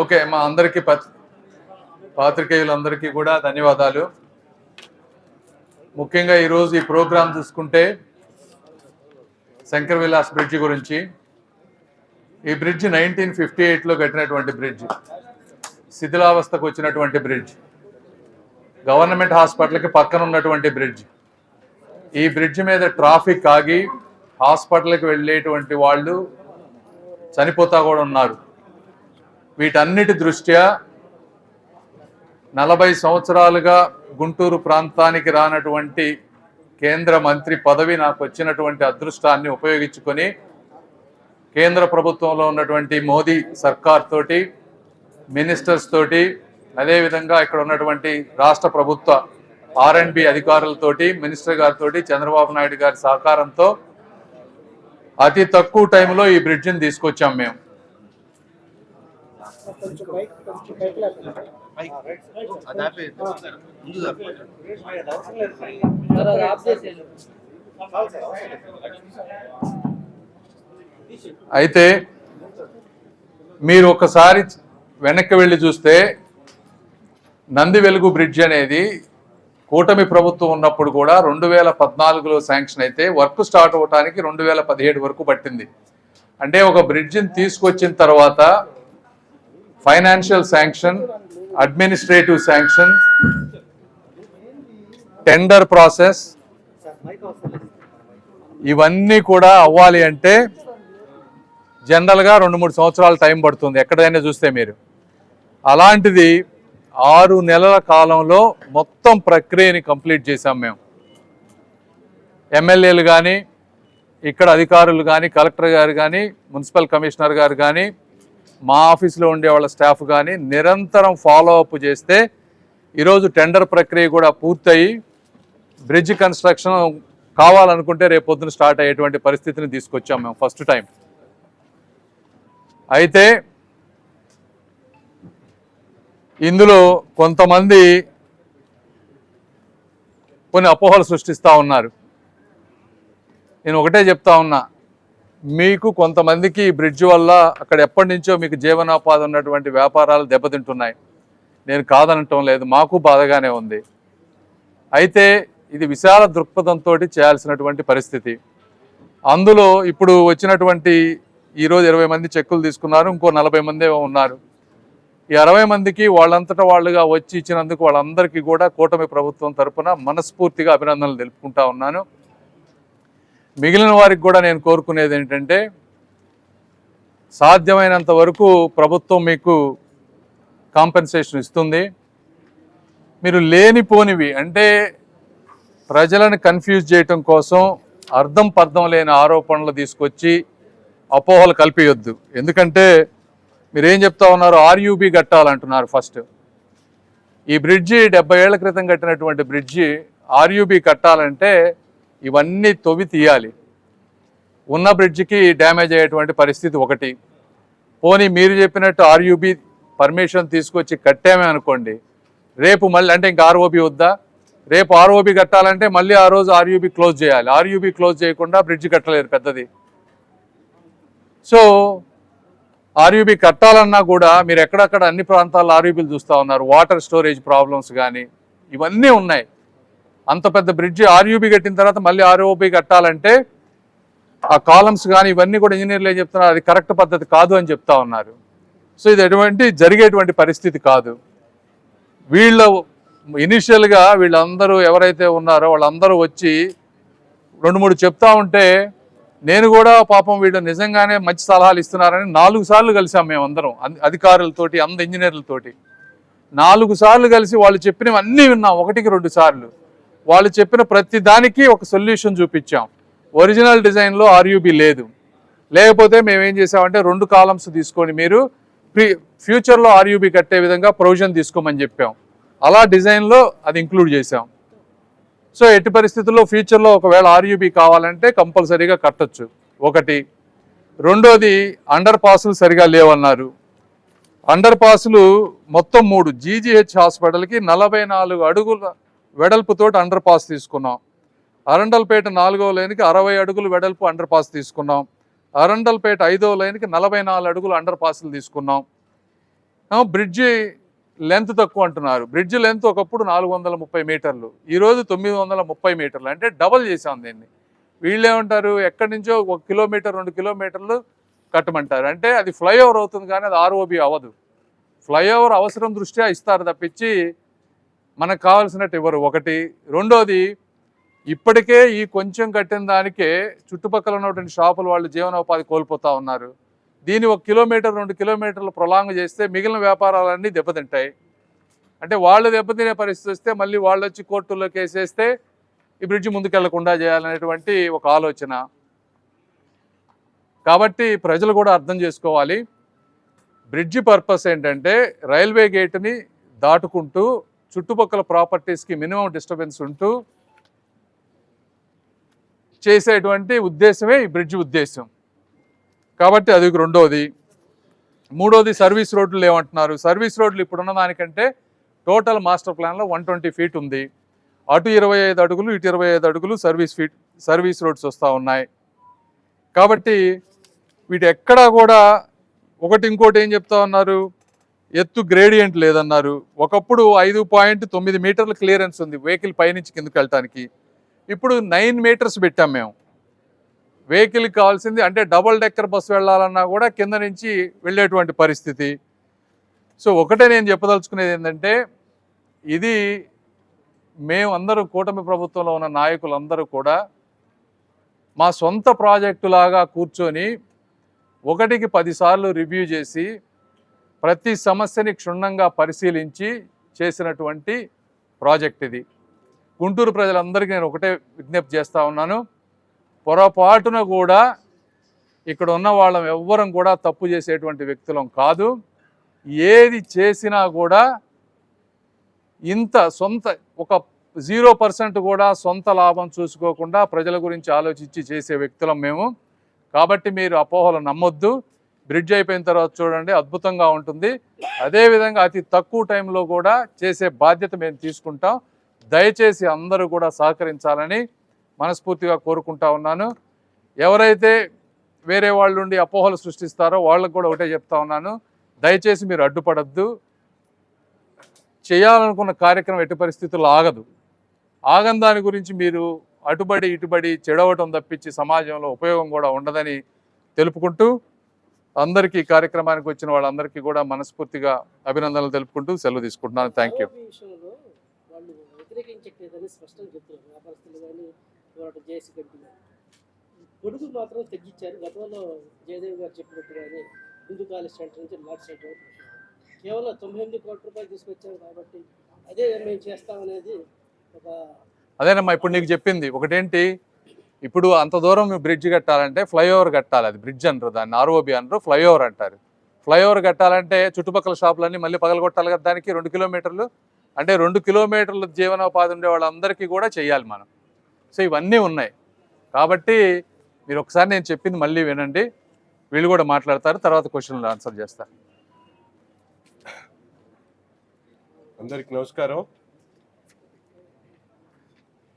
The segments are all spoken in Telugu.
ఓకే మా అందరికీ పాత్రికేయులందరికీ కూడా ధన్యవాదాలు. ముఖ్యంగా ఈరోజు ఈ ప్రోగ్రాం చూసుకుంటే శంకర్ విలాస్ బ్రిడ్జ్ గురించి. ఈ బ్రిడ్జ్ నైన్టీన్ ఫిఫ్టీ ఎయిట్లో కట్టినటువంటి బ్రిడ్జ్. శిథిలావస్థకు వచ్చినటువంటి బ్రిడ్జ్. గవర్నమెంట్ హాస్పిటల్కి పక్కన ఉన్నటువంటి బ్రిడ్జ్. ఈ బ్రిడ్జ్ మీద ట్రాఫిక్ ఆగి హాస్పిటల్కి వెళ్ళేటువంటి వాళ్ళు చనిపోతా కూడా ఉన్నారు. వీటన్నిటి దృష్ట్యా నలభై సంవత్సరాలుగా గుంటూరు ప్రాంతానికి రానటువంటి కేంద్ర మంత్రి పదవి నాకు వచ్చినటువంటి అదృష్టాన్ని ఉపయోగించుకొని కేంద్ర ప్రభుత్వంలో ఉన్నటువంటి మోదీ సర్కార్ తోటి మినిస్టర్స్ తోటి అదేవిధంగా ఇక్కడ ఉన్నటువంటి రాష్ట్ర ప్రభుత్వ ఆర్ అండ్ బి అధికారులతోటి మినిస్టర్ గారితో చంద్రబాబు నాయుడు గారి సహకారంతో అతి తక్కువ టైంలో ఈ బ్రిడ్జిని తీసుకొచ్చాం మేము. అయితే మీరు ఒకసారి వెనక్కి వెళ్ళి చూస్తే నంది వెలుగు బ్రిడ్జ్ అనేది కూటమి ప్రభుత్వం ఉన్నప్పుడు కూడా రెండు వేల పద్నాలుగులో శాంక్షన్ అయితే వర్క్ స్టార్ట్ అవడానికి రెండు వేల పదిహేడు వరకు పట్టింది. అంటే ఒక బ్రిడ్జిని తీసుకొచ్చిన తర్వాత financial sanction administrative sanction tender process ఇవన్నీ కూడా అవ్వాలి అంటే జనరల్గా రెండు మూడు సంవత్సరాలు టైం పడుతుంది ఎక్కడైనా చూస్తే మీరు. అలాంటిది ఆరు నెలల కాలంలో మొత్తం ప్రక్రియని కంప్లీట్ చేశాం మేము. ఎమ్మెల్యేలు కానీ ఇక్కడ అధికారులు కానీ కలెక్టర్ గారు కానీ మున్సిపల్ కమిషనర్ గారు కానీ మా ఆఫీస్లో ఉండే వాళ్ళ స్టాఫ్ కానీ నిరంతరం ఫాలో అప్ చేస్తే ఈరోజు టెండర్ ప్రక్రియ కూడా పూర్తయి బ్రిడ్జ్ కన్స్ట్రక్షన్ కావాలనుకుంటే రేపు పొద్దున స్టార్ట్ అయ్యేటువంటి పరిస్థితిని తీసుకొచ్చాం మేము ఫస్ట్ టైం. అయితే ఇందులో కొంతమంది కొన్ని అపోహలు సృష్టిస్తూ ఉన్నారు. నేను ఒకటే చెప్తా ఉన్నా మీకు కొంతమందికి ఈ బ్రిడ్జ్ వల్ల అక్కడ ఎప్పటి నుంచో మీకు జీవనోపాధి ఉన్నటువంటి వ్యాపారాలు దెబ్బతింటున్నాయి. నేను కాదనటం లేదు మాకు బాధగానే ఉంది. అయితే ఇది విశాల దృక్పథంతో చేయాల్సినటువంటి పరిస్థితి. అందులో ఇప్పుడు వచ్చినటువంటి ఈరోజు ఇరవై మంది చెక్కులు తీసుకున్నారు ఇంకో నలభై మంది ఉన్నారు. ఈ అరవై మందికి వాళ్ళంతటా వాళ్ళుగా వచ్చి ఇచ్చినందుకు వాళ్ళందరికీ కూడా కూటమి ప్రభుత్వం తరపున మనస్ఫూర్తిగా అభినందనలు తెలుపుకుంటా ఉన్నాను. మిగిలిన వారికి కూడా నేను కోరుకునేది ఏంటంటే సాధ్యమైనంత వరకు ప్రభుత్వం మీకు కాంపెన్సేషన్ ఇస్తుంది. మీరు లేనిపోనివి అంటే ప్రజలను కన్ఫ్యూజ్ చేయటం కోసం అర్థం పర్థం లేని ఆరోపణలు తీసుకొచ్చి అపోహలు కల్పించొద్దు ఎందుకంటే మీరేం చెప్తా ఉన్నారు? ఆర్యూబీ కట్టాలంటున్నారు ఫస్ట్. ఈ బ్రిడ్జి డెబ్బై ఏళ్ళ క్రితం కట్టినటువంటి బ్రిడ్జి ఆర్యూబీ కట్టాలంటే ఇవన్నీ తొవి తీయాలి. ఉన్న బ్రిడ్జికి డ్యామేజ్ అయ్యేటువంటి పరిస్థితి ఒకటి. పోనీ మీరు చెప్పినట్టు ఆర్యూబీ పర్మిషన్ తీసుకొచ్చి కట్టామే అనుకోండి. రేపు మళ్ళీ అంటే ఇంకా ఆర్ఓబి వద్దా? రేపు ఆర్ఓబి కట్టాలంటే మళ్ళీ ఆ రోజు ఆర్యూబీ క్లోజ్ చేయాలి. ఆర్యూబీ క్లోజ్ చేయకుండా బ్రిడ్జ్ కట్టలేరు పెద్దది. సో ఆర్యూబీ కట్టాలన్నా కూడా మీరు ఎక్కడక్కడ అన్ని ప్రాంతాల్లో ఆర్యూబీలు చూస్తూ ఉన్నారు. వాటర్ స్టోరేజ్ ప్రాబ్లమ్స్ కానీ ఇవన్నీ ఉన్నాయి. అంత పెద్ద బ్రిడ్జ్ ఆర్యూబీ కట్టిన తర్వాత మళ్ళీ ఆర్ఓబీ కట్టాలంటే ఆ కాలమ్స్ కానీ ఇవన్నీ కూడా ఇంజనీర్లు ఏం చెప్తున్నారు. అది కరెక్ట్ పద్ధతి కాదు అని చెప్తా ఉన్నారు. సో ఇది ఎటువంటి జరిగేటువంటి పరిస్థితి కాదు. వీళ్ళ ఇనిషియల్గా వీళ్ళందరూ ఎవరైతే ఉన్నారో వాళ్ళందరూ వచ్చి రెండు మూడు చెప్తా ఉంటే నేను కూడా పాపం వీళ్ళు నిజంగానే మంచి సలహాలు ఇస్తున్నారని నాలుగు సార్లు కలిసాం మేమందరం అన్- అధికారులతోటి అంద ఇంజనీర్లతోటి నాలుగు సార్లు కలిసి వాళ్ళు చెప్పినవి అన్నీ విన్నాం. ఒకటికి రెండు సార్లు. వాళ్ళు చెప్పిన ప్రతి దానికి ఒక సొల్యూషన్ చూపించాం. ఒరిజినల్ డిజైన్లో ఆర్యూబీ లేదు. లేకపోతే మేము ఏం చేసామంటే రెండు కాలమ్స్ తీసుకొని మీరు ప్రీ ఫ్యూచర్లో ఆర్యూబీ కట్టే విధంగా ప్రొవిజన్ తీసుకోమని చెప్పాం. అలా డిజైన్లో అది ఇంక్లూడ్ చేసాం సో ఎట్టి పరిస్థితుల్లో ఫ్యూచర్లో ఒకవేళ ఆర్యూబీ కావాలంటే కంపల్సరీగా కట్టొచ్చు. ఒకటి. రెండోది అండర్ పాసులు సరిగా లేవన్నారు. అండర్ పాసులు మొత్తం మూడు. జీజీహెచ్ హాస్పిటల్కి నలభై నాలుగు అడుగుల వెడల్పుతోటి అండర్ పాస్ తీసుకున్నాం. అరండల్పేట నాలుగో లైన్కి అరవై అడుగులు వెడల్పు అండర్ పాస్ తీసుకున్నాం. అరండల్పేట ఐదో లైన్కి నలభై నాలుగు అడుగులు అండర్ పాసులు తీసుకున్నాం. బ్రిడ్జి లెంత్ తక్కువ అంటున్నారు. బ్రిడ్జ్ లెంత్ ఒకప్పుడు నాలుగు వందల ముప్పై మీటర్లు. ఈరోజు తొమ్మిది వందల ముప్పై మీటర్లు. అంటే డబల్ చేసాం దీన్ని. వీళ్ళేమంటారు ఎక్కడి నుంచో ఒక కిలోమీటర్ రెండు కిలోమీటర్లు కట్టమంటారు. అంటే అది ఫ్లైఓవర్ అవుతుంది కానీ అది ఆర్ఓబి అవ్వదు. ఫ్లైఓవర్ అవసరం దృష్ట్యా ఇస్తారు తప్పించి మనకు కావాల్సినట్టు ఇవ్వరు. ఒకటి. రెండోది ఇప్పటికే ఈ కొంచెం కట్టిన దానికే చుట్టుపక్కల ఉన్నటువంటి షాపుల వాళ్ళు జీవనోపాధి కోల్పోతా ఉన్నారు. దీన్ని ఒక కిలోమీటర్ రెండు కిలోమీటర్లు ప్రొలాంగ్ చేస్తే మిగిలిన వ్యాపారాలన్నీ దెబ్బతింటాయి. అంటే వాళ్ళు దెబ్బతినే పరిస్థితి వస్తే మళ్ళీ వాళ్ళు వచ్చి కోర్టుల్లో కేసేస్తే ఈ బ్రిడ్జ్ ముందుకెళ్ళకుండా చేయాలనేటువంటి ఒక ఆలోచన. కాబట్టి ప్రజలు కూడా అర్థం చేసుకోవాలి. బ్రిడ్జి పర్పస్ ఏంటంటే రైల్వే గేట్ని దాటుకుంటూ చుట్టుపక్కల ప్రాపర్టీస్కి మినిమం డిస్టర్బెన్స్ ఉంటూ చేసేటువంటి ఉద్దేశమే ఈ బ్రిడ్జ్ ఉద్దేశం. కాబట్టి అది రెండోది. మూడోది సర్వీస్ రోడ్లు ఏమంటున్నారు? సర్వీస్ రోడ్లు ఇప్పుడున్న దానికంటే టోటల్ మాస్టర్ ప్లాన్లో వన్ ట్వంటీ ఫీట్ ఉంది. అటు ఇరవై ఐదు అడుగులు ఇటు ఇరవై ఐదు అడుగులు సర్వీస్ ఫీట్ సర్వీస్ రోడ్స్ వస్తూ ఉన్నాయి. కాబట్టి వీటి ఎక్కడా కూడా ఒకటి ఇంకోటి ఏం చెప్తా ఉన్నారు? ఎత్తు గ్రేడియంట్ లేదన్నారు. ఒకప్పుడు ఐదు పాయింట్ తొమ్మిది మీటర్ల క్లియరెన్స్ ఉంది. వెహికల్ పైనుంచి కిందకి వెళ్ళటానికి. ఇప్పుడు నైన్ మీటర్స్ పెట్టాం మేము. వెహికల్కి కావాల్సింది అంటే డబుల్ డెక్కర్ బస్సు వెళ్ళాలన్నా కూడా కింద నుంచి వెళ్ళేటువంటి పరిస్థితి. సో ఒకటే నేను చెప్పదలుచుకునేది ఏంటంటే ఇది మేమందరూ కూటమి ప్రభుత్వంలో ఉన్న నాయకులందరూ కూడా మా సొంత ప్రాజెక్టు లాగా కూర్చొని ఒకటికి పదిసార్లు రివ్యూ చేసి ప్రతి సమస్యని క్షుణ్ణంగా పరిశీలించి చేసినటువంటి ప్రాజెక్ట్ ఇది. గుంటూరు ప్రజలందరికీ నేను ఒకటే విజ్ఞప్తి చేస్తూ ఉన్నాను. పొరపాటున కూడా ఇక్కడ ఉన్న వాళ్ళం ఎవ్వరం కూడా తప్పు చేసేటువంటి వ్యక్తులం కాదు. ఏది చేసినా కూడా ఇంత సొంత ఒక జీరో పర్సెంట్ కూడా సొంత లాభం చూసుకోకుండా ప్రజల గురించి ఆలోచించి చేసే వ్యక్తులం మేము. కాబట్టి మీరు అపోహలు నమ్మొద్దు. బ్రిడ్జ్ అయిపోయిన తర్వాత చూడండి అద్భుతంగా ఉంటుంది. అదేవిధంగా అతి తక్కువ టైంలో కూడా చేసే బాధ్యత మేము తీసుకుంటాం. దయచేసి అందరూ కూడా సహకరించాలని మనస్ఫూర్తిగా కోరుకుంటా ఉన్నాను. ఎవరైతే వేరే వాళ్ళు ఉండి అపోహలు సృష్టిస్తారో వాళ్ళకు కూడా ఒకటే చెప్తా ఉన్నాను. దయచేసి మీరు అడ్డుపడద్దు. చేయాలనుకున్న కార్యక్రమం ఎట్టి పరిస్థితుల్లో ఆగదు. ఆగని దాని గురించి మీరు అటుబడి ఇటుబడి చెడవటం తప్పించి సమాజంలో ఉపయోగం కూడా ఉండదని తెలుపుకుంటూ అందరికీ ఈ కార్యక్రమానికి వచ్చిన వాళ్ళందరికీ కూడా మనస్ఫూర్తిగా అభినందనలు తెలుపుకుంటూ సెలవు తీసుకుంటున్నాను. థ్యాంక్ యూ మాత్రం తగ్గించారు. గతంలో జయదేవ్ గారు చెప్పినట్టు కానీ హిందూ కాలేజ్ సెంటర్ నుంచి లాట్ సెంటర్ వరకు కేవలం తొంభై ఎనిమిది కోట్ల రూపాయలు తీసుకొచ్చాం కాబట్టి అదే మేము చేస్తామనేది ఒక అదేనమ్మా ఇప్పుడు నీకు చెప్పింది. ఒకటేంటి? ఇప్పుడు అంత దూరం బ్రిడ్జ్ కట్టాలంటే ఫ్లైఓవర్ కట్టాలి అది బ్రిడ్జ్ అంటారు దాన్ని ఆర్ఓబి అంటారు ఫ్లైఓవర్ అంటారు. ఫ్లైఓవర్ కట్టాలంటే చుట్టుపక్కల షాపులన్నీ మళ్ళీ పగలగొట్టాలి కదా దానికి రెండు కిలోమీటర్లు. అంటే రెండు కిలోమీటర్ల జీవనోపాధి ఉండే వాళ్ళందరికీ కూడా చేయాలి మనం. సో ఇవన్నీ ఉన్నాయి. కాబట్టి మీరు ఒకసారి నేను చెప్పింది మళ్ళీ వినండి. వీళ్ళు కూడా మాట్లాడతారు తర్వాత క్వశ్చన్లు ఆన్సర్ చేస్తారు. అందరికి నమస్కారం.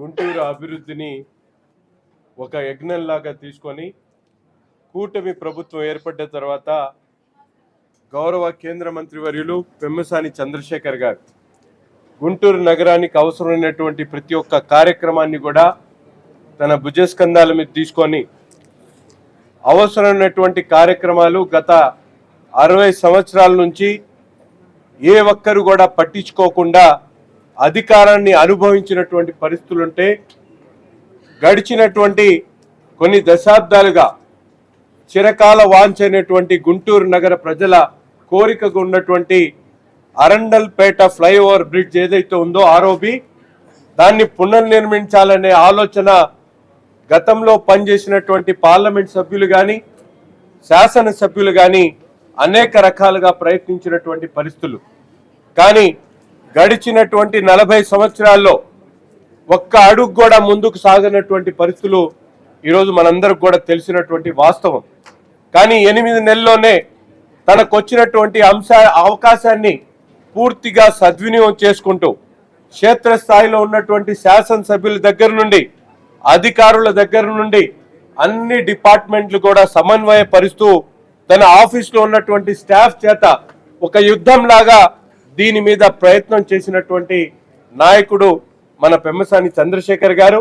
గుంటూరు అభివృద్ధిని ఒక యజ్ఞంలాగా తీసుకొని కూటమి ప్రభుత్వం ఏర్పడ్డ తర్వాత గౌరవ కేంద్ర మంత్రి వర్యులు పెమ్మసాని చంద్రశేఖర్ గారు. గుంటూరు నగరానికి అవసరమైనటువంటి ప్రతి ఒక్క కార్యక్రమాన్ని కూడా తన భుజస్కంధాల మీద తీసుకొని అవసరమైనటువంటి కార్యక్రమాలు గత అరవై సంవత్సరాల నుంచి ఏ ఒక్కరు కూడా పట్టించుకోకుండా అధికారాన్ని అనుభవించినటువంటి పరిస్థితులుంటే గడిచినటువంటి కొన్ని దశాబ్దాలుగా చిరకాల వాంఛైనటువంటి గుంటూరు నగర ప్రజల కోరికగా ఉన్నటువంటి అరండల్పేట ఫ్లైఓవర్ బ్రిడ్జ్ ఏదైతే ఉందో ఆరోబి దాన్ని పునర్నిర్మించాలనే ఆలోచన గతంలో పనిచేసినటువంటి పార్లమెంట్ సభ్యులు కానీ శాసనసభ్యులు కానీ అనేక రకాలుగా ప్రయత్నించినటువంటి పరిస్థితులు. కానీ గడిచినటువంటి నలభై సంవత్సరాల్లో ఒక్క అడుగు కూడా ముందుకు సాగనటువంటి పరిస్థితులు ఈరోజు మనందరికి కూడా తెలిసినటువంటి వాస్తవం. కానీ ఎనిమిది నెలల్లోనే తనకు వచ్చినటువంటి అంశ అవకాశాన్ని పూర్తిగా సద్వినియోగం చేసుకుంటూ క్షేత్రస్థాయిలో ఉన్నటువంటి శాసనసభ్యుల దగ్గర నుండి అధికారుల దగ్గర నుండి అన్ని డిపార్ట్మెంట్లు కూడా సమన్వయపరుస్తూ తన ఆఫీస్లో ఉన్నటువంటి స్టాఫ్ చేత ఒక యుద్ధం లాగా దీని మీద ప్రయత్నం చేసినటువంటి నాయకుడు మన పెమ్మసాని చంద్రశేఖర్ గారు.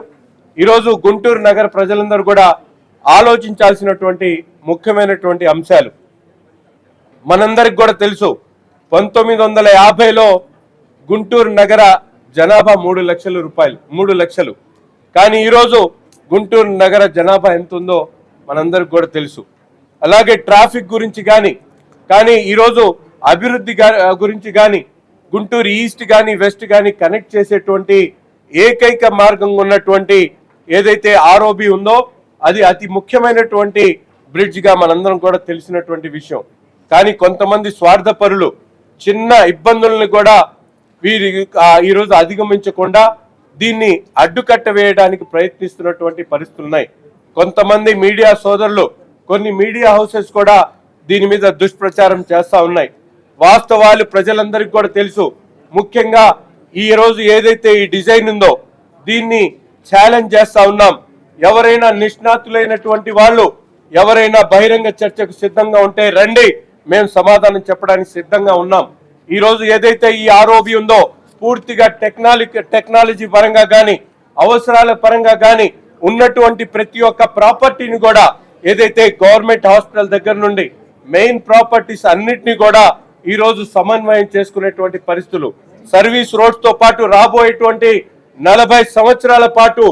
ఈరోజు గుంటూరు నగర ప్రజలందరూ కూడా ఆలోచించాల్సినటువంటి ముఖ్యమైనటువంటి అంశాలు. మనందరికి కూడా తెలుసు పంతొమ్మిది వందల యాభైలో గుంటూరు నగర జనాభా మూడు లక్షల రూపాయలు మూడు లక్షలు. కానీ ఈరోజు గుంటూరు నగర జనాభా ఎంత ఉందో మనందరికి కూడా తెలుసు. అలాగే ట్రాఫిక్ గురించి కానీ కానీ ఈరోజు అభివృద్ధి గురించి కానీ గుంటూరు ఈస్ట్ కానీ వెస్ట్ కానీ కనెక్ట్ చేసేటువంటి ఏకైక మార్గం ఉన్నటువంటి ఏదైతే ఆరోబి ఉందో అది అతి ముఖ్యమైనటువంటి బ్రిడ్జ్గా మనందరం కూడా తెలిసినటువంటి విషయం. కానీ కొంతమంది స్వార్థపరులు చిన్న ఇబ్బందులను కూడా వీరి ఈరోజు అధిగమించకుండా దీన్ని అడ్డుకట్ట వేయడానికి ప్రయత్నిస్తున్నటువంటి పరిస్థితులు ఉన్నాయి. కొంతమంది మీడియా సోదరులు కొన్ని మీడియా హౌసెస్ కూడా దీని మీద దుష్ప్రచారం చేస్తూ ఉన్నాయి. వాస్తవాలు ప్రజలందరికీ కూడా తెలుసు. ముఖ్యంగా ఈ రోజు ఏదైతే ఈ డిజైన్ ఉందో దీన్ని ఛాలెంజ్ చేస్తా ఉన్నాం. ఎవరైనా నిష్ణాతులైనటువంటి వాళ్ళు ఎవరైనా బహిరంగ చర్చకు సిద్ధంగా ఉంటే రండి మేము సమాధానం చెప్పడానికి సిద్ధంగా ఉన్నాం. ఈ రోజు ఏదైతే ఈ ఆరోపి ఉందో పూర్తిగా టెక్నాలజీ టెక్నాలజీ పరంగా కానీ అవసరాల పరంగా కానీ ఉన్నటువంటి ప్రతి ఒక్క ప్రాపర్టీని కూడా ఏదైతే గవర్నమెంట్ హాస్పిటల్ దగ్గర నుండి మెయిన్ ప్రాపర్టీస్ అన్నిటిని కూడా ఈరోజు సమన్వయం చేసుకునేటువంటి పరిస్థితులు. సర్వీస్ రోడ్స్తో పాటు రాబోయేటువంటి నలభై సంవత్సరాల పాటు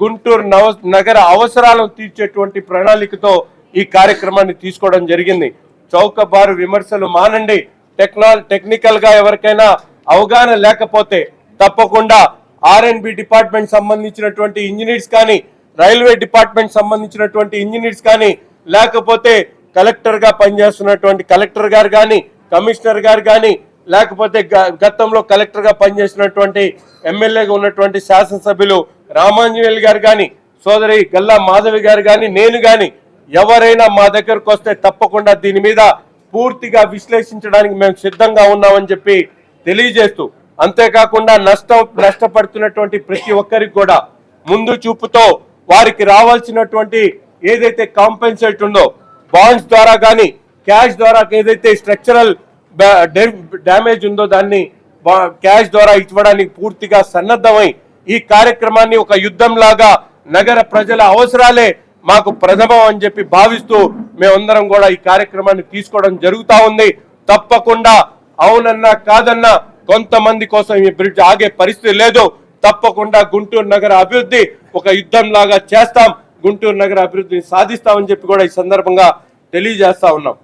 గుంటూరు నవ నగర అవసరాలను తీర్చేటువంటి ప్రణాళికతో ఈ కార్యక్రమాన్ని తీసుకోవడం జరిగింది. చౌకబారు విమర్శలు మానండి. టెక్నాల టెక్నికల్గా ఎవరికైనా అవగాహన లేకపోతే తప్పకుండా ఆర్ఎన్బి డిపార్ట్మెంట్ సంబంధించినటువంటి ఇంజనీర్స్ కానీ రైల్వే డిపార్ట్మెంట్ సంబంధించినటువంటి ఇంజనీర్స్ కానీ లేకపోతే కలెక్టర్గా పనిచేస్తున్నటువంటి కలెక్టర్ గారు కానీ కమిషనర్ గారు కానీ లేకపోతే గ- గతంలో కలెక్టర్గా పనిచేసినటువంటి ఎమ్మెల్యేగా ఉన్నటువంటి శాసనసభ్యులు రామాంజనేయులు గారు కానీ సోదరి గల్లా మాధవి గారు కానీ నేను కానీ ఎవరైనా మా దగ్గరకు వస్తే తప్పకుండా దీని మీద పూర్తిగా విశ్లేషించడానికి మేము సిద్ధంగా ఉన్నామని చెప్పి తెలియజేస్తూ అంతేకాకుండా నష్టం నష్టపడుతున్నటువంటి ప్రతి ఒక్కరికి కూడా ముందు చూపుతో వారికి రావాల్సినటువంటి ఏదైతే కాంపెన్సేట్ ఉందో బాండ్స్ ద్వారా కానీ క్యాష్ ద్వారా ఏదైతే స్ట్రక్చరల్ డ్యామేజ్ ఉందో దాన్ని బా- క్యాష్ ద్వారా ఇవ్వడానికి పూర్తిగా సన్నద్ధమై ఈ కార్యక్రమాన్ని ఒక యుద్ధం లాగా నగర ప్రజల అవసరాలే మాకు ప్రథమం అని చెప్పి భావిస్తూ మేమందరం కూడా ఈ కార్యక్రమాన్ని తీసుకోవడం జరుగుతూ ఉంది. తప్పకుండా అవునన్నా కాదన్నా కొంతమంది కోసం ఈ బ్రిడ్జ్ ఆగే పరిస్థితి లేదు. తప్పకుండా గుంటూరు నగర అభివృద్ధి ఒక యుద్ధం లాగా చేస్తాం. గుంటూరు నగర అభివృద్ధిని సాధిస్తామని చెప్పి కూడా ఈ సందర్భంగా తెలియజేస్తా ఉన్నాం.